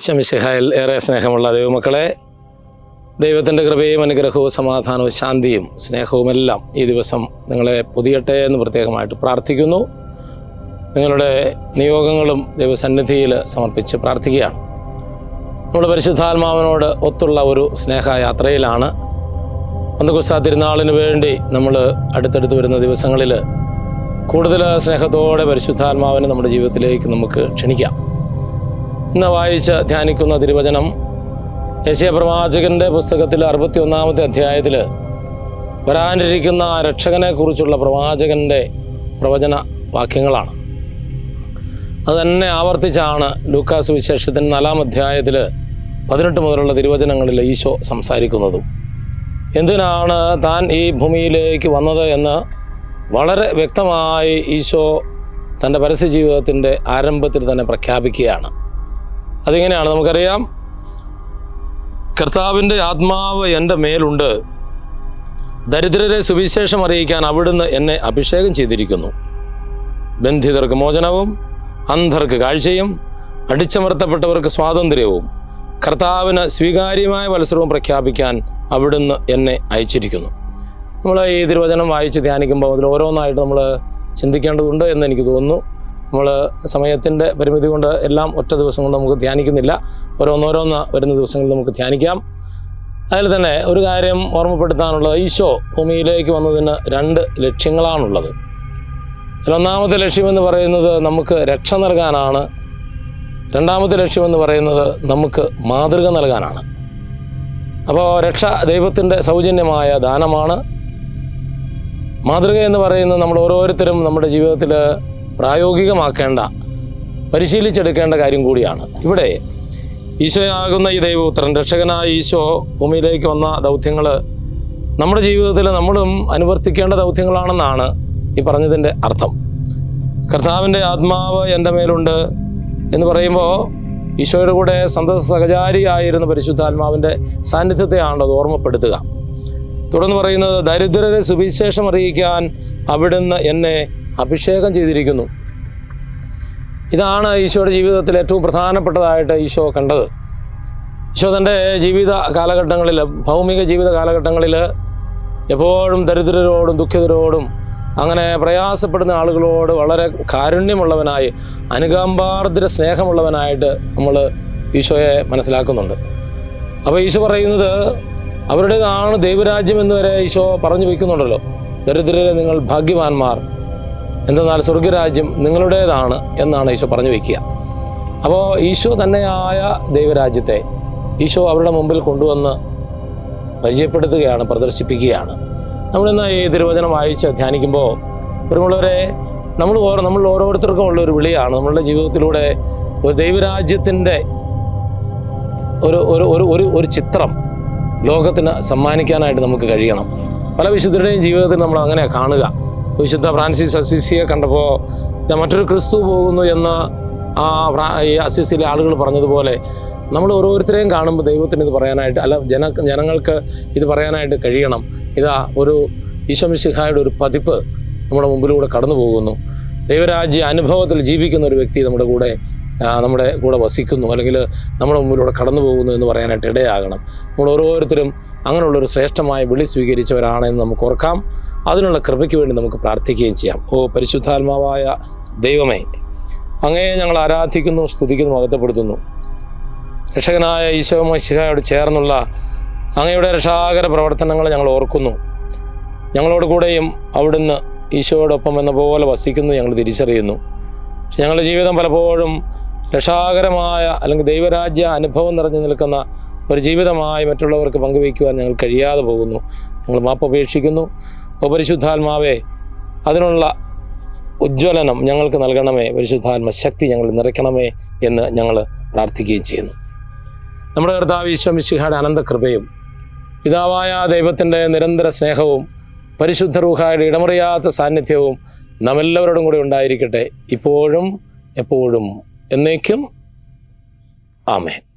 ശമിശിഹായിൽ ഏറെ സ്നേഹമുള്ള ദൈവമക്കളെ ദൈവത്തിന്റെ കൃപയും അനുഗ്രഹവും സമാധാനവും ശാന്തിയും സ്നേഹവുമെല്ലാം ഈ ദിവസം നിങ്ങളെ പൊതിയട്ടെ എന്ന് പ്രത്യേകമായിട്ട് പ്രാർത്ഥിക്കുന്നു. നിങ്ങളുടെ നിയോഗങ്ങളും ദൈവസന്നിധിയിൽ സമർപ്പിച്ച് പ്രാർത്ഥിക്കുകയാണ്. നമ്മൾ പരിശുദ്ധാത്മാവിനോട് ഒത്തുള്ള ഒരു സ്നേഹയാത്രയിലാണ്. പന്തകുസ്താ തിരുനാളിന് വേണ്ടി നമ്മൾ അടുത്തടുത്ത് വരുന്ന ദിവസങ്ങളിൽ കൂടുതൽ സ്നേഹത്തോടെ പരിശുദ്ധാത്മാവിനെ നമ്മുടെ ജീവിതത്തിലേക്ക് നമുക്ക് ക്ഷണിക്കാം. ഇന്ന് വായിച്ച് ധ്യാനിക്കുന്ന തിരുവചനം യശയ പ്രവാചകന്റെ പുസ്തകത്തിൽ അറുപത്തി ഒന്നാമത്തെ അധ്യായത്തിൽ വരാനിരിക്കുന്ന രക്ഷകനെ കുറിച്ചുള്ള പ്രവാചകന്റെ പ്രവചന വാക്യങ്ങളാണ്. അത് തന്നെ ആവർത്തിച്ചാണ് ലൂക്കാസ് വിശേഷത്തിന് നാലാം അധ്യായത്തിൽ പതിനെട്ട് മുതലുള്ള തിരുവചനങ്ങളിൽ ഈശോ സംസാരിക്കുന്നതും. എന്തിനാണ് താൻ ഈ ഭൂമിയിലേക്ക് വന്നത് എന്ന് വളരെ വ്യക്തമായി ഈശോ തന്റെ പരസ്യ ജീവിതത്തിന്റെ ആരംഭത്തിൽ തന്നെ പ്രഖ്യാപിക്കുകയാണ്. അതിങ്ങനെയാണ്. നമുക്കറിയാം കർത്താവിന്റെ ആത്മാവ് എന്റെ മേലുണ്ട്. ദരിദ്രരെ സുവിശേഷം അറിയിക്കാൻ അവിടുന്ന് എന്നെ അഭിഷേകം ചെയ്തിരിക്കുന്നു. ബന്ധിതർക്ക് മോചനവും അന്ധർക്ക് കാഴ്ചയും അടിച്ചമർത്തപ്പെട്ടവർക്ക് സ്വാതന്ത്ര്യവും കർത്താവിന് സ്വീകാര്യമായ മത്സരവും പ്രഖ്യാപിക്കാൻ അവിടുന്ന് എന്നെ അയച്ചിരിക്കുന്നു. നമ്മൾ ഈ തിരുവചനം വായിച്ച് ധ്യാനിക്കുമ്പോൾ അതിൽ ഓരോന്നായിട്ട് നമ്മൾ ചിന്തിക്കേണ്ടതുണ്ട് എന്ന് എനിക്ക് തോന്നുന്നു. നമ്മൾ സമയത്തിന്റെ പരിമിതി കൊണ്ട് എല്ലാം ഒറ്റ ദിവസം കൊണ്ട് നമുക്ക് ധ്യാനിക്കുന്നില്ല. ഓരോന്നോരോന്ന് വരുന്ന ദിവസങ്ങളിൽ നമുക്ക് ധ്യാനിക്കാം. അതിൽ തന്നെ ഒരു കാര്യം ഓർമ്മപ്പെടുത്താനുള്ളത് ഈശോ ഭൂമിയിലേക്ക് വന്നതിന് രണ്ട് ലക്ഷ്യങ്ങളാണുള്ളത്. ഒന്നാമത്തെ ലക്ഷ്യമെന്ന് പറയുന്നത് നമുക്ക് രക്ഷ നൽകാനാണ്. രണ്ടാമത്തെ ലക്ഷ്യമെന്ന് പറയുന്നത് നമുക്ക് മാതൃക നൽകാനാണ്. അപ്പോൾ രക്ഷ ദൈവത്തിന്റെ സൗജന്യമായ ദാനമാണ്. മാതൃക എന്ന് പറയുന്നത് നമ്മൾ ഓരോരുത്തരും നമ്മുടെ ജീവിതത്തിൽ പ്രായോഗികമാക്കേണ്ട പരിശീലിച്ചെടുക്കേണ്ട കാര്യം കൂടിയാണ്. ഇവിടെ ഈശോയാകുന്ന ഈ ദൈവപുത്രൻ രക്ഷകനായ ഈശോ ഭൂമിയിലേക്ക് വന്ന ദൗത്യങ്ങൾ നമ്മുടെ ജീവിതത്തിൽ നമ്മളും അനുവർത്തിക്കേണ്ട ദൗത്യങ്ങളാണെന്നാണ് ഈ പറഞ്ഞതിന്റെ അർത്ഥം. കർത്താവിന്റെ ആത്മാവ് എന്റെ മേലുണ്ട് എന്ന് പറയുമ്പോൾ ഈശോയുടെ കൂടെ സന്തത സഹചാരിയായിരുന്ന പരിശുദ്ധാത്മാവിന്റെ സാന്നിധ്യത്തെയാണല്ലോ അത് ഓർമ്മപ്പെടുത്തുക. തുടർന്ന് പറയുന്നത് ദരിദ്രരെ സുവിശേഷം അറിയിക്കാൻ അവിടുന്ന് എന്നെ അഭിഷേകം ചെയ്തിരിക്കുന്നു. ഇതാണ് ഈശോയുടെ ജീവിതത്തിൽ ഏറ്റവും പ്രധാനപ്പെട്ടതായിട്ട് ഈശോ കണ്ടത്. ഈശോ തന്റെ ജീവിത കാലഘട്ടങ്ങളിൽ ഭൗമിക ജീവിത കാലഘട്ടങ്ങളിൽ എപ്പോഴും ദരിദ്രരോടും ദുഃഖിതരോടും അങ്ങനെ പ്രയാസപ്പെടുന്ന ആളുകളോട് വളരെ കാരുണ്യമുള്ളവനായി അനുകമ്പാർദ്ര സ്നേഹമുള്ളവനായിട്ട് നമ്മൾ ഈശോയെ മനസ്സിലാക്കുന്നുണ്ട്. അപ്പോൾ ഈശോ പറയുന്നത് അവരുടേതാണ് ദൈവരാജ്യം എന്ന് വരെ ഈശോ പറഞ്ഞു വയ്ക്കുന്നുണ്ടല്ലോ. ദരിദ്രരെ നിങ്ങൾ ഭാഗ്യവാന്മാർ. എന്തെന്നാൽ സ്വർഗരാജ്യം നിങ്ങളുടേതാണ് എന്നാണ് ഈശോ പറഞ്ഞു വയ്ക്കുക അപ്പോൾ ഈശോ തന്നെയായ ദൈവരാജ്യത്തെ ഈശോ അവരുടെ മുമ്പിൽ കൊണ്ടുവന്ന് പരിചയപ്പെടുത്തുകയാണ് പ്രദർശിപ്പിക്കുകയാണ്. നമ്മളിന്ന് ഈ തിരുവചനം വായിച്ച് ധ്യാനിക്കുമ്പോൾ ഒരുമുള്ളവരെ നമ്മൾ ഓരോ നമ്മൾ ഓരോരുത്തർക്കും ഉള്ള ഒരു വിളിയാണ്. നമ്മളുടെ ജീവിതത്തിലൂടെ ഒരു ദൈവരാജ്യത്തിന്റെ ഒരു ഒരു ഒരു ഒരു ഒരു ചിത്രം ലോകത്തിന് സമ്മാനിക്കാനായിട്ട് നമുക്ക് കഴിയണം. പല വിശുദ്ധരുടെയും ജീവിതത്തിൽ നമ്മൾ അങ്ങനെ കാണുക. വിശുദ്ധ ഫ്രാൻസിസ് അസിസിയെ കണ്ടപ്പോൾ "ദാ മറ്റൊരു ക്രിസ്തു പോകുന്നു എന്ന് ആ ഈ അസിസിയിലെ ആളുകൾ പറഞ്ഞതുപോലെ നമ്മൾ ഓരോരുത്തരെയും കാണുമ്പോൾ ദൈവത്തിന് ഇത് പറയാനായിട്ട് അല്ല ജന ജനങ്ങൾക്ക് ഇത് പറയാനായിട്ട് കഴിയണം. ഇതാ ഒരു ഈശ്വമിശിഹായുടെ ഒരു പതിപ്പ് നമ്മുടെ മുമ്പിലൂടെ കടന്നു പോകുന്നു. ദൈവരാജ്യ അനുഭവത്തിൽ ജീവിക്കുന്ന ഒരു വ്യക്തി നമ്മുടെ കൂടെ നമ്മുടെ കൂടെ വസിക്കുന്നു. അല്ലെങ്കിൽ നമ്മുടെ മുമ്പിലൂടെ കടന്നു പോകുന്നു എന്ന് പറയാനായിട്ട് ഇടയാകണം. നമ്മൾ ഓരോരുത്തരും അങ്ങനെയുള്ളൊരു ശ്രേഷ്ഠമായ വിളി സ്വീകരിച്ചവരാണെന്ന് നമുക്ക് ഓർക്കാം. അതിനുള്ള കൃപയ്ക്ക് വേണ്ടി നമുക്ക് പ്രാർത്ഥിക്കുകയും ചെയ്യാം. ഓ പരിശുദ്ധാത്മാവായ ദൈവമേ അങ്ങയെ ഞങ്ങൾ ആരാധിക്കുന്നു സ്തുതിക്കുന്നു അകത്തപ്പെടുത്തുന്നു രക്ഷകനായ ഈശോ മഷിഹായോട് ചേർന്നുള്ള അങ്ങയുടെ രക്ഷാകര പ്രവർത്തനങ്ങൾ ഞങ്ങൾ ഓർക്കുന്നു. ഞങ്ങളോട് കൂടെയും അവിടുന്ന് ഈശോയോടൊപ്പം എന്ന പോലെ വസിക്കുന്നു ഞങ്ങൾ തിരിച്ചറിയുന്നു. ഞങ്ങളുടെ ജീവിതം പലപ്പോഴും രക്ഷാകരമായ അല്ലെങ്കിൽ ദൈവരാജ്യ അനുഭവം നിറഞ്ഞു നിൽക്കുന്ന ഒരു ജീവിതമായി മറ്റുള്ളവർക്ക് പങ്കുവയ്ക്കുവാൻ ഞങ്ങൾ കഴിയാതെ പോകുന്നു. ഞങ്ങൾ മാപ്പ് അപേക്ഷിക്കുന്നു. ഓ പരിശുദ്ധാത്മാവേ അതിനുള്ള ഉജ്ജ്വലനം ഞങ്ങൾക്ക് നൽകണമേ. പരിശുദ്ധാത്മ ശക്തി ഞങ്ങൾ നിറയ്ക്കണമേ എന്ന് ഞങ്ങൾ പ്രാർത്ഥിക്കുകയും ചെയ്യുന്നു. നമ്മുടെ കർത്താവ് ഈശ്വമിശിഹയുടെ അനന്തകൃപയും പിതാവായ ദൈവത്തിന്റെ നിരന്തര സ്നേഹവും പരിശുദ്ധ റൂഹായുടെ ഇടമുറിയാത്ത സാന്നിധ്യവും നമ്മെല്ലാവരോടും കൂടി ഉണ്ടായിരിക്കട്ടെ. ഇപ്പോഴും എപ്പോഴും എന്നേക്കും. ആമേൻ.